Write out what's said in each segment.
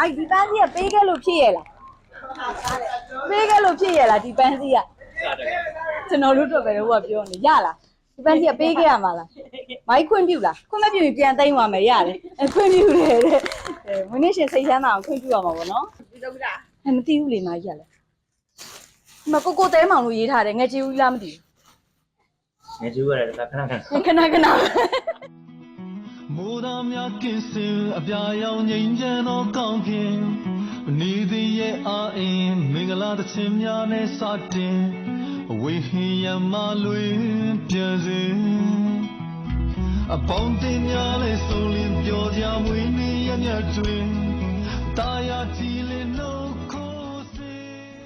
မိုက်ဒီပန်းစီကပေးခဲ့လို့ဖြစ်ရဲ့လားပေးခဲ့လို့ဖြစ်ရဲ့လားဒီပန်းစီကကျွန်တော်တို့တော့ပဲဟိုကပြောနေရလားဒီပန်းစီကပေးခဲ့ရမှာလားမိုက်ခွင့်ပြုလားခွင့်မပြုရင်ပြန်သိမ်းသွားမယ်ရတယ်အဲခွင့်ပြုတယ်တဲ့အဲဝင်းနေရှင်စိတ်ချမ်းသာအောင်ခွင့်ပြုရမှာပေါ့နော်ဒီတော့ကြာအဲမသိဘူးလေမိုက်ရလဲဒီမှာကိုကိုတဲမောင်လို့ရေးထားတယ်ငယ်ချီဦးလားမသိငယ်ကျူရတယ်ခဏခဏဘူးခဏခဏမိုး သားများကင်းစင်အပြာရောင်ငိမ့်ချမ်းသောကောင်းကင်နေသည်ရဲ့အာအင်းမင်္ဂလာသခြင်းများနဲ့စတင်အဝေးဟင်ရမလွင်ပြန်စဉ်အပေါင်းတင်များလဲဆုံးလင်းပြောကြမွေးနေရမြတ်တွင်တာယာကြည်လင်နှုတ်ခိုးစေ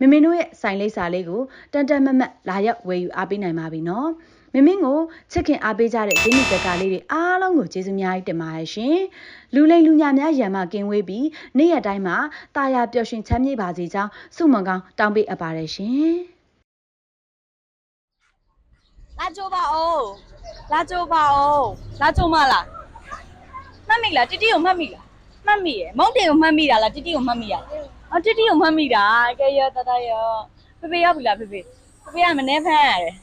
မမင်းတို့ရဲ့ site လိပ်စာလေးကိုတန်တန်မတ်မတ်လာရောက်ဝယ်ယူအားပေးနိုင်ပါပြီနော်မမင်းကိုချစ်ခင်အားပေးကြတဲ့ဂျင်းနီဇက်ကလေးတွေအားလုံးကိုကျေးဇူးများကြီးတင်ပါတယ်ရှင်လူလိမ်လူညာများရံမကင်းဝေးပြီးနေ့ရက်တိုင်းမှာတာယာပျော်ရွှင်ချမ်းမြေ့ပါစေကြောင်းဆုမွန်ကောင်းတောင်းပေးအပ်ပါတယ်ရှင်လာကြိုးပါအောင်လာကြိုးပါအောင်လာကြိုးမလားမှတ်မိလားတိတိကိုမှတ်မိလားမှတ်မိရယ်မုံတင်ကိုမှတ်မိတာလားတိတိကိုမှတ်မိရလား အော်တိတိကိုမှတ်မိတာကဲရတတရဖေဖေရောက်ပြီလားဖေဖေဖေဖေကမနေဖမ်းရတယ်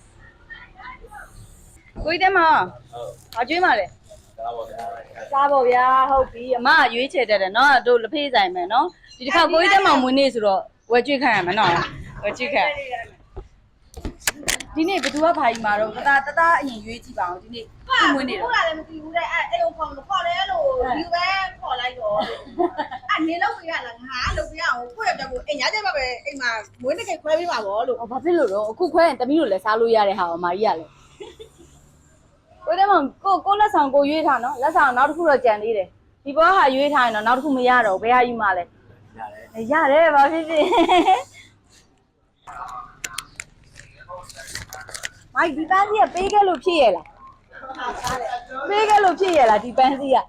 ကိုကြီးတဲ့မဘာကျွေးမလဲဒါပါဗျာစားပါဗျာဟုတ်ပြီအမကရွေးချယ်တတ်တယ်နော်တို့လက်ဖေးဆိုင်မယ်နော်ဒီတစ်ခါကိုကြီးတဲ့မောင်မွေးနေ့ဆိုတော့ဝယ်ကျွေးခံရမယ်နော်ဝယ်ကျွေးခံ ဒီနေ့ဘသူကဘာကြီးမှာတော့တသားတသားအရင်ရွေးကြည့်ပါအောင်ဒီနေ့သူ့မွေးနေ့ခုတော့လာလည်းမသိဘူးတဲ့အဲ့အဲ့လိုခေါ်လို့ခေါ်တယ်လို့ဒီပဲခေါ်လိုက်တော့အဲ့နေလို့ပြရလားငါလို့ပြရအောင်ကိုယ့်ရဲ့တက်ကိုအိမ်ညာကျပဲအိမ်မှာမွေးနေ့ကိခွဲပေးပါဗောလို့ဟောဘာဖြစ်လို့တော့အခုခွဲရင်တမီးတို့လည်းစားလို့ရတဲ့ဟာအမကြီးကလည်းကိုတဲ့မောင်ကိုကိုလက်ဆောင်ကိုရွေးထားနော်လက်ဆောင်နောက်တစ်ခုတော့ကြံသေးတယ်ဒီဘောဟာရွေးထားရင်တော့နောက်တစ်ခုမရတော့ဘယ်ဟာယူမှလဲရတယ်ရတယ်ဘာဖြစ်ဖြစ် မိုက်ဒီပန်းစီကပေးခဲ့လို့ဖြစ်ရဲ့လားပေးခဲ့လို့ဖြစ်ရဲ့လားဒီပန်းစီကရတယ်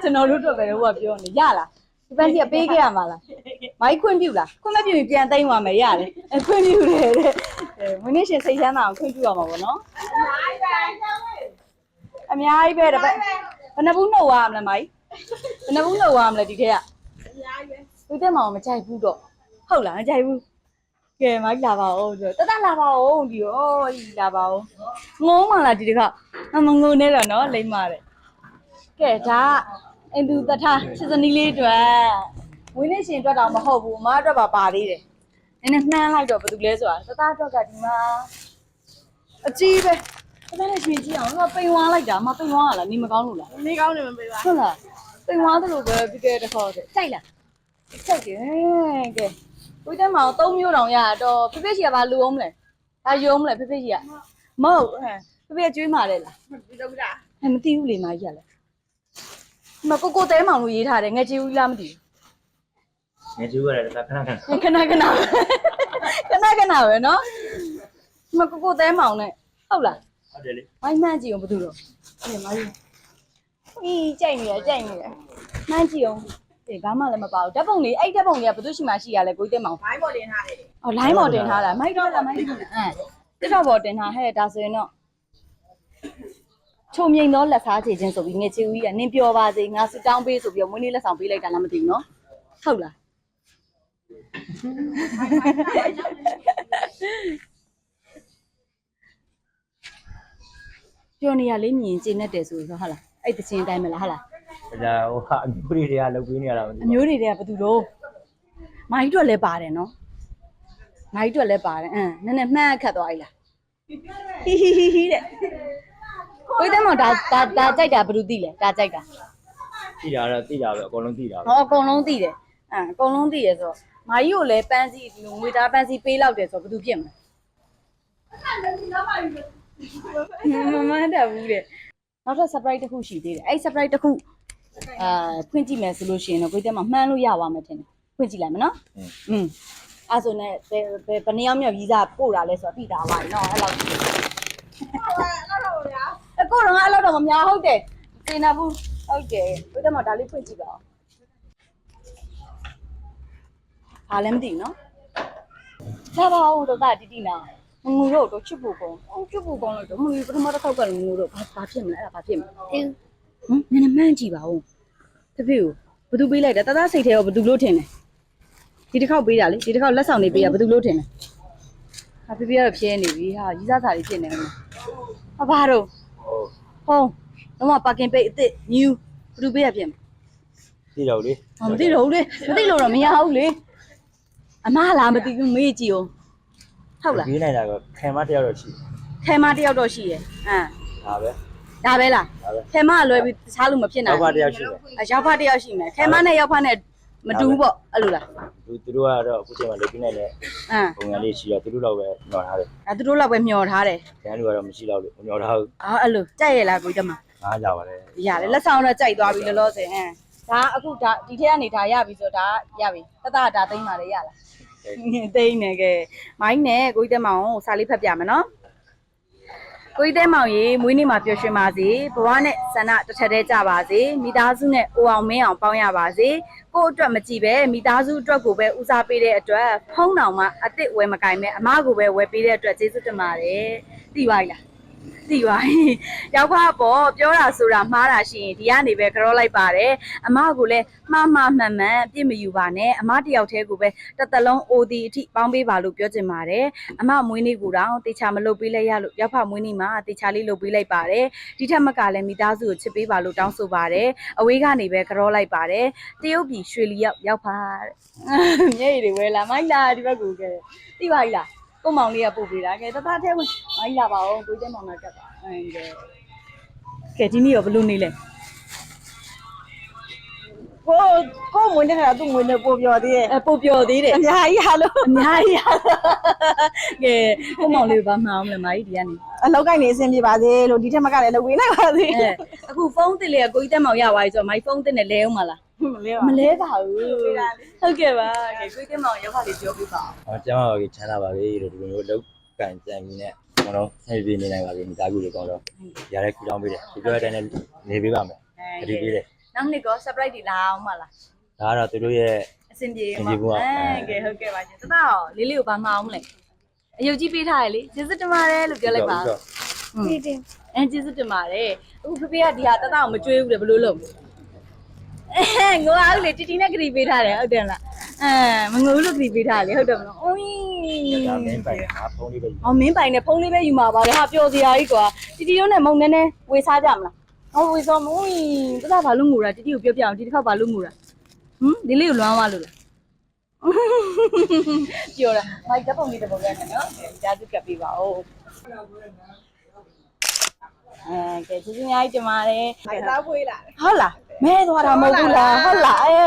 ကျွန်တော်တို့တော့ပဲဟိုကပြောနေရလားဒီပန်းစီကပေးခဲ့ရမှာလားမိုက်ခွင့်ပြုလားခွင့်မပြုရင်ပြန်သိမ်းသွားမယ်ရတယ်အဲခွင့်ပြုတယ်တဲ့အဲမင်းရှင်စိတ်ချမ်းသာအောင်ခွင့်ပြုရမှာပေါ့နော်အများကြီးပဲတပတ်ဘယ်နှဘူးနှုတ်ရမလဲမိုက်ဘယ်နှဘူးနှုတ်ရမလဲဒီထက်ကဒီတက်မအောင်မကြိုက်ဘူးတော့ဟုတ်လားမကြိုက်ဘူး ကဲမိုက်လာပါဦးဆိုတတလာပါဦးဒီဩဒီလာပါဦးငုံးမလားဒီတစ်ခါအမငုံနေတော့နော်လိမ့်ပါတဲ့ကဲဒါကအင်သူတထစစ်စနီးလေးအတွက်ဝင်းနေရှင်အတွက်တော့မဟုတ်ဘူးအမအတွက်ပါပါသေးတယ်နည်းနည်းနှမ်းလိုက်တော့ဘာလို့လဲဆိုတာတသားအတွက်ကဒီမှာအကြီးပဲအဲ့ဒါနဲ့ရှင်ကြည့်အောင်တော့ပိန်ဝါလိုက်တာမပိန်ဝါရလားနေမကောင်းလို့လားနေကောင်းနေမပေးပါဟုတ်လားပိန်ဝါသလိုပဲပြီးခဲ့တဲ့ခေါက်တဲ့ကြိုက်လားကြိုက်တယ်ကဲ ဝိတက်မောင်၃မျိုးတောင်ရတော့ဖေဖေကြီးကဘာလူအောင်မလဲဘာယူအောင်မလဲဖေဖေကြီးကမဟုတ်ဟဲ့ဖေဖေကကျွေးမာတယ်လားဒီတော့ကြာဟဲ့မသိဘူးလေမကြီးကလည်းဒီမှာကိုကိုတဲမောင်လို့ရေးထားတယ်ငယ်ချီဦးလားမသိငယ်ကျူရတယ်ခဏခဏဘူးခဏခဏခဏခဏပဲနော်ဒီမှာကိုကိုတဲမောင်နဲ့ဟုတ်လားဟုတ်တယ်လေမိုင်းမှန်းကြည့်အောင်ဘာလို့တော့ဟဲ့မကြီးဟီးကြိုက်နေရကြိုက်နေရမှန်းကြည့်အောင် ဒီဘာမှလည်းမပါဘူးဓာတ်ပုံလေးအဲ့ဓာတ်ပုံလေးကဘယ်သူရှိမှရှိရလဲကိုကြီးတက်မောင်ဘိုင်းပေါ်တင်ထားတယ်အော် line ပေါ်တင်ထားတာမိုက်တော့လားမိုက်တော့လားအမ်တစ်တော့ပေါ်တင်ထားဟဲ့ဒါဆိုရင်တော့ချုံမြိန်တော့လက်စားချေခြင်းဆိုပြီးငယ်ချီဦးကြီးကနင်းပြောပါစေငါစတောင်းပေးဆိုပြီးတော့မွေးနေ့လက်ဆောင်ပေးလိုက်တာလားမသိဘူးနော်ဟုတ်လားပြောနေရလေးမြင်ကျင်းနေတယ်ဆိုတော့ဟုတ်လားအဲ့တချင်းအတိုင်းမလားဟုတ်လား ဒါဟိုဟာအမျိုးတွေကလောက်ပြီးနေရတာမသိအမျိုးတွေကဘယ်သူလို့မိုင်းအတွက်လည်းပါတယ်နော်မိုင်းအတွက်လည်းပါတယ်အင်းနည်းနည်းမှန်းခတ်သွားပြီလားဟီဟီဟီဟီတဲ့ကိုယ်တည်းမဒါဒါဒါကြိုက်တာဘယ်သူသိလဲဒါကြိုက်တာသိတာတော့သိတာပဲအကုန်လုံးသိတာပဲဟောအကုန်လုံးသိတယ်အင်းအကုန်လုံးသိရဆိုတော့မာကြီးကိုလည်းပန်းစီဒီလိုငွေသားပန်းစီပေးလောက်တယ်ဆိုတော့ဘယ်သူဖြစ်မလဲ မမန်းတယ်ဘူးတဲ့နောက်ထပ် surprise တစ်ခုရှိသေးတယ်အဲ့ surprise တစ်ခု အာဖွင့်ကြည့်မယ်ဆိုလို့ရှိရင်တော့ကိုယ်တက်မှာမှန်းလို့ရပါမယ်ထင်တယ်ဖွင့်ကြည့်လိုက်မနော်อืมအဲ့ဆိုနဲ့ဘယ်ဘယ်ဘယ်နှစ်ယောက်မြောက်ရီးစားပို့တာလဲဆိုတော့သိတာပါနော်အဲ့လောက်အခုတော့အဲ့လောက်တော့မများဟုတ်တယ်သင်တာဘူးဟုတ်တယ်ကိုယ်တက်မှာဒါလေးဖွင့်ကြည့်ပါဦးအားလည်းမသိနော်လာပါဦးတော့ဒါတိတိနာငူတော့တော့ချစ်ဖို့ကောချစ်ဖို့ကောလို့တော့မူပထမတစ်ခေါက်ကလည်းငူတော့ဘာဖြစ်မလဲအဲ့ဒါဘာဖြစ်မလဲအင်း ဟမ်နည်းနည်းမှန်းကြည့်ပါဦးတဖေကိုဘယ်သူပေးလိုက်တာတသားစိတ်ထဲရောဘယ်သူလို့ထင်လဲဒီတစ်ခေါက်ပေးတာလေဒီတစ်ခေါက်လက်ဆောင်နေပေးတာဘယ်သူလို့ထင်လဲဟာပြပြတော့ဖြဲနေပြီဟာရီးစားစာလေးဖြစ်နေတယ်ဟာဘာတော့ဟုတ်ဟုတ်တော့မှပါကင်ပိတ်အစ်စ် new ဘယ်သူပေးရပြင်သိတော့လေဟောမသိတော့ဘူးလေမသိလို့တော့မရဘူးလေအမလားမသိဘူးမေးကြည့်အောင်ဟုတ်လားပြီးနိုင်တာကခံမတယောက်တော့ရှိခဲမတစ်ယောက်တော့ရှိရယ်အမ်ဒါပဲ ဒါပဲလားဒါပဲခဲမကလွယ်ပြီးတခြားလူမဖြစ်နိုင်နောက်ကတယောက်ရှိတယ်အရောက်ဖတ်တစ်ယောက်ရှိမယ်ခဲမနဲ့ရောက်ဖတ်နဲ့မတူဘူးပေါ့အဲ့လိုလားသူသူတို့ကတော့အခုချိန်မှာလုပ်ပြီးနိုင်တဲ့အမ်ပုံစံလေးရှိတော့သူတို့တော့ပဲညော်ထားတယ်အဲသူတို့လောက်ပဲမျောထားတယ်ကျန်လူကတော့မရှိတော့လို့ညော်ထားဘူးအော်အဲ့လိုကြိုက်ရလားကိုကြီးတမငားကြပါလေရတယ်လက်ဆောင်တော့ကြိုက်သွားပြီလောလောဆယ်အင်းဒါအခုဒါဒီထက်ကနေဒါရပြီဆိုတော့ဒါရပြီတတဒါသိမ့်ပါလေရလားသိမ့်နေကဲမိုင်းနဲ့ကိုကြီးတဲမောင်ကိုစာလေးဖတ်ပြမယ်နော် ကိုကြီးတဲမောင်ရေမွေးနေ့မှာပျော်ရွှင်ပါစေဘဝနဲ့ဆန္ဒတစ်ထက်တည်းကြပါစေမိသားစုနဲ့အိုအောင်မင်းအောင်ပေါင်းရပါစေကို့အတွက်မကြည့်ပဲမိသားစုအတွက်ကိုပဲဦးစားပေးတဲ့အတွက်ဖုံးတောင်မှအစ်စ်ဝယ်မကင်မဲ့အမကိုပဲဝယ်ပေးတဲ့အတွက်ကျေးဇူးတင်ပါတယ်သိပါ ਈ လား သိပါပြီရောက်ခါပေါ့ပြောတာဆိုတာမှားတာရှိရင်ဒီကနေပဲကြောလိုက်ပါတယ်အမကလည်းမှားမှားမှန်မှန်အပြစ်မယူပါနဲ့အမတယောက်တည်းကိုပဲတစ်သက်လုံး OD အထိပေါင်းပေးပါလို့ပြောချင်ပါတယ်အမမွေးနေ့ကိုတောင်တေချာမလုပ်ပေးလိုက်ရလို့ရောက်ဖမွေးနေ့မှာတေချာလေးလုပ်ပေးလိုက်ပါတယ်ဒီထက်မကလည်းမိသားစုကိုချစ်ပေးပါလို့တောင်းဆိုပါတယ်အဝေးကနေပဲကြောလိုက်ပါတယ်တရုတ်ပြည်ရွှေလီရောက်ရောက်ပါတဲ့မျက်ရည်တွေဝဲလာမိုက်လာဒီဘက်ကူကဲသိပါ ਈ လား ကိုမောင်လေးကပို့ပေးတာကဲတသားထဲဝင်မိုက်လာပါအောင်ကိုကျမောင်ကကတ်ပါအင်းကဲကဲဒီနေ့ရောဘလို့နေလဲကိုကိုမွေးနေတာသူ့မွေးနေပို့ပြောသေးရဲ့အပို့ပျော်သေးတယ်အများကြီးဟာလို့အများကြီးရကဲကိုမောင်လေးဘာမှအောင်လဲမာကြီးဒီကနေအလောက်ကိုင်းနေအဆင်ပြေပါစေလို့ဒီထက်မကလည်းလုပ်ပေးနိုင်ပါစေအဲအခုဖုန်းတစ်လေးကကိုကြီးတက်မောင်ရသွားပြီဆိုတော့မိုင်ဖုန်းတစ်နဲ့လဲအောင်မလား မလေးပါမလဲပါဘူးဟုတ်ကဲ့ပါကဲကိုကြီးတက်မောင်ရောက်ခါလေးပြောပြပါအောင်ဟောကျမ်းပါပြီချမ်းသာပါပြီလို့ဒီလိုမျိုးလောက်ကန်ကြံပြီးနဲ့ကျွန်တော်ဆက်ပြီးနေနိုင်ပါပြီမိသားစုတွေကောင်းတော့ရတဲ့ခူတောင်းပေးတယ်ဒီပြောတဲ့အတိုင်းနဲ့နေပေးပါမယ်တတိပေးတယ်နောက်နှစ်ကော surprise တွေလာအောင်မလားဒါကတော့သူတို့ရဲ့အဆင်ပြေအဆင်ပြေပါအဲကဲဟုတ်ကဲ့ပါရှင်တသားရောလေးလေးကိုဘာမှအောင်မလဲအယုတ်ကြီးပေးထားရလေကျေးဇူးတင်ပါတယ်လို့ပြောလိုက်ပါဟုတ်တင်အဲကျေးဇူးတင်ပါတယ်အခုဖေဖေကဒီဟာတသားကိုမကြွေးဘူးလေဘယ်လိုလုပ်အဲ ငိုအောင်လေတီတီနဲ့ဂရီပေးထားတယ်ဟုတ်တယ်လားအဲမငိုဘူးလို့ဂရီပေးထားလေဟုတ်တယ်မလားအိုးဒါမင်းပိုင်ငါဖုန်းလေးပဲအော်မင်းပိုင်နဲ့ဖုန်းလေးပဲယူမှာပါလေဟာပျော်စရာကြီးကွာတီတီတို့နဲ့မုံနဲနဲဝေစားကြမလားဟောဝေစောမဦးတသားဘာလို့ငိုတာတီတီကိုပြောပြအောင်ဒီတစ်ခါဘာလို့ငိုတာဟမ်ဒီလေးကိုလွမ်းသွားလို့လားပြောတာမိုက်တပ်ပုံလေးတစ်ပုံရနေနော်ကြာစုကပ်ပေးပါဦးအဲကဲကျေးဇူးအများကြီးတင်ပါတယ်အဲသားဖွေးလာတယ်ဟုတ်လား မဲသွားတာမဟုတ်ဘူးလားဟုတ်လားအဲ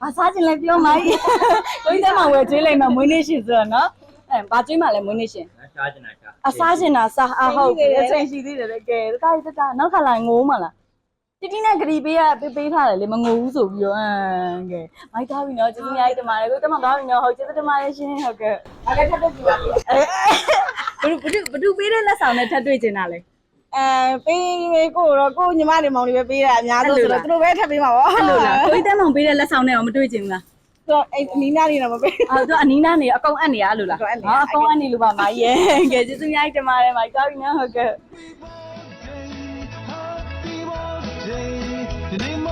ဘာစားချင်လဲပြောမိုင်းကိုကြီးတဲ့မှာဝယ်ကျွေးလိုက်မှမွေးနေ့ရှင်ဆိုတော့နော်အဲဘာကျွေးမှလဲမွေးနေ့ရှင်ရှားချင်တာရှားအစားချင်တာစားအဟုတ်ပြီအချိန်ရှိသေးတယ်လေကဲတခါတခါနောက်ခါလာငိုးမလားတိတိနဲ့ဂရီပေးရပေးပေးထားတယ်လေမငိုဘူးဆိုပြီးတော့အမ်ကဲမိုက်သားပြီနော်ကျေးဇူးအများကြီးတင်ပါတယ်ကိုတမသွားပြီနော်ဟုတ်ကျေးဇူးတင်ပါတယ်ရှင်ဟုတ်ကဲ့အဲ့ဒါထပ်တော့ကြည့်ပါဦးအဲဘဒုဘဒုဘဒုပေးတဲ့လက်ဆောင်နဲ့ထပ်တွေ့ချင်တာလေ အဲပေးကိုတော့ကိုညီမတွေမောင်တွေပဲပေးတာအများဆုံးဆိုတော့သူတို့ပဲထပ်ပေးမှာပေါ့အဲ့လိုလားကိုကြီးတဲမောင်ပေးတဲ့လက်ဆောင်နဲ့တော့မတွေ့ချင်ဘူးလားသူတော့အဲ့အနီးနားနေတော့မပေးအော်သူအနီးနားနေအကုန်အပ်နေရအဲ့လိုလားအကုန်အပ်နေရဟာအကုန်အပ်နေလို့ပါမကြီးရဲ့ကဲကျေးဇူးများတင်ပါတယ်မကြီးတောက်ပြီနော်ဟုတ်ကဲ့ Happy birthday ဒီနေ့မ